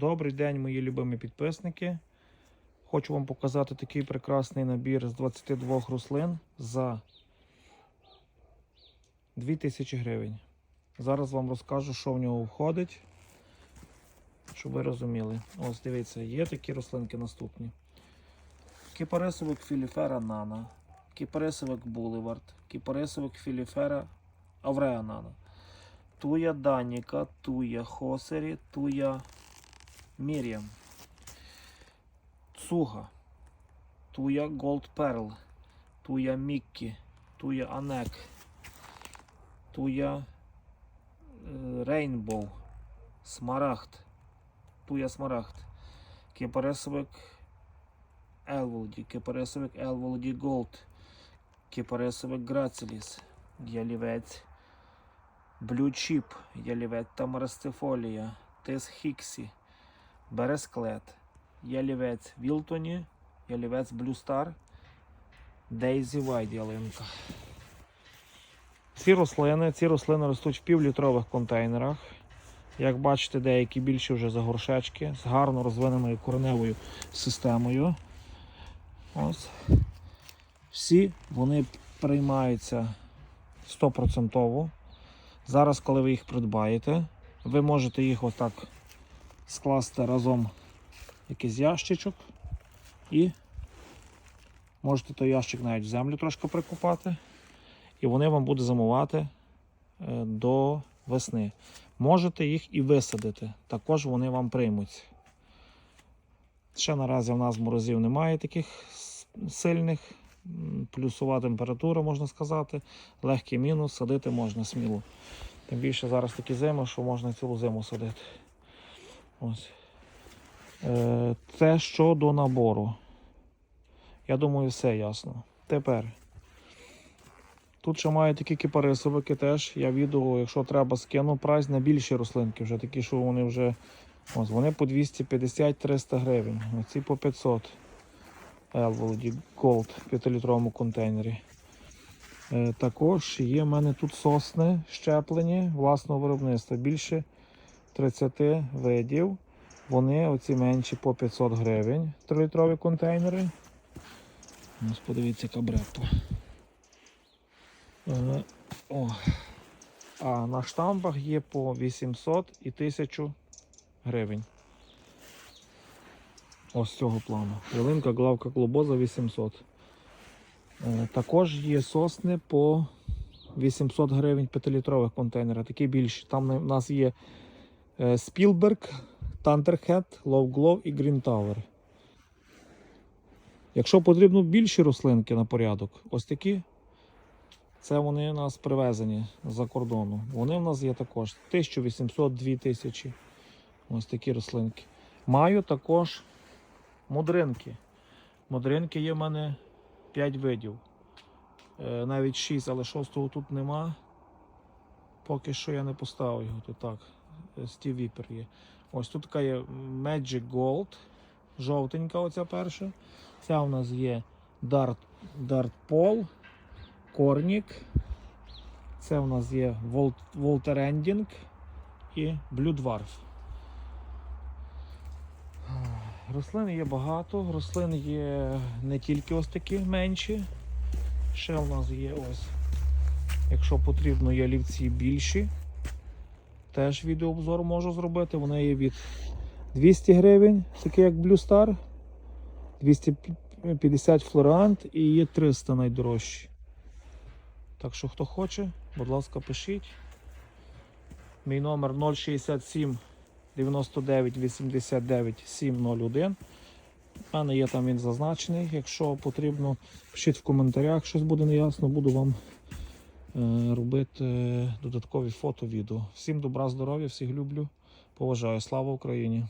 Добрий день, мої любимі підписники. Хочу вам показати такий прекрасний набір з 22 рослин за 2000 гривень. Зараз вам розкажу, що в нього входить, щоб ви розуміли. Ось дивіться, є такі рослинки наступні. Кіпарисовик філіфера нана, кіпарисовик булевард, кіпарисовик філіфера авреа нана, туя даніка, туя хосері, туя Мір'ям. Цуга. Туя Голд Перл. Туя Міккі. Туя Анек. Туя Рейнбоу. Смарагд. Туя Смарагд. Кипарисовик Елволді. Кипарисовик Елволді Голд. Кипарисовик Грацеліс. Ялівець. Блючіп. Ялівець Тамарастифолія. Тис Хіксі. Бересклет, ялівець Вілтоні, ялівець Блюстар, Дейзі Вайд ялинка. Ці рослини, ці рослини ростуть в півлітрових контейнерах. Як бачите, деякі більші вже за горшечки з гарно розвиненою кореневою системою. Ось. Всі вони приймаються 100%. Зараз, коли ви їх придбаєте, ви можете їх отак скласти разом якийсь ящичок і можете той ящик навіть в землю трошки прикопати, і вони вам будуть замувати е, до весни. Можете їх і висадити, також вони вам приймуться. Ще наразі в нас морозів немає таких сильних. Плюсова температура, можна сказати, легкий мінус, садити можна сміло. Тим більше зараз такі зими, що можна цілу зиму садити. Ось. Е, Це щодо набору. Я думаю, все ясно. Тепер. Тут ще маю такі кипарисовики теж. Я відео, якщо треба, скину прайс на більші рослинки, вже такі, що вони вже. Ось, вони по 250-300 гривень. Оці по 500. Elvody Gold в 5-літровому контейнері. Е, також є в мене тут сосни щеплені власного виробництва. Більше 30 видів. Вони оці менші по 500 гривень. 3-літрові контейнери. Ось подивіться, яка брепа. Е, О. А на штампах є по 800 і 1000 гривень. Ось цього плану. Ялинка, главка клобоза 800. Е, Також є сосни по 800 гривень 5-літрових контейнерах, такі більші. Там у нас є е, Spielberg, Thunderhead, Love Glow і Green Tower. Якщо потрібно більші рослинки на порядок, ось такі, це вони у нас привезені з-за кордону. Вони в нас є також 1800-2000. Ось такі рослинки. Маю також мудринки. Мудринки є в мене 5 видів. Е, Навіть 6, але 6 тут нема. Поки що я не поставив його. То так. Стів Віпер є. Ось тут така є Magic Gold. Жовтенька оця перша. Ця у нас є Dart, Dart Pole, Корнік. Це у нас є Volter і Blue Dwarf. Рослин є багато, рослин є не тільки ось такі менші. Ще у нас є ось, якщо потрібно, є лівці більші. Теж відеообзор можу зробити. Вони є від 200 гривень, такі як Blue Star, 250 флорант і є 300 найдорожчі. Так що, хто хоче, будь ласка, пишіть. Мій номер 067 99 89 701. У мене є там він зазначений. Якщо потрібно, пишіть в коментарях, щось буде неясно, буду вам робити е, додаткові фото, відео. Всім добра, здоров'я, всіх люблю. Поважаю. Слава Україні!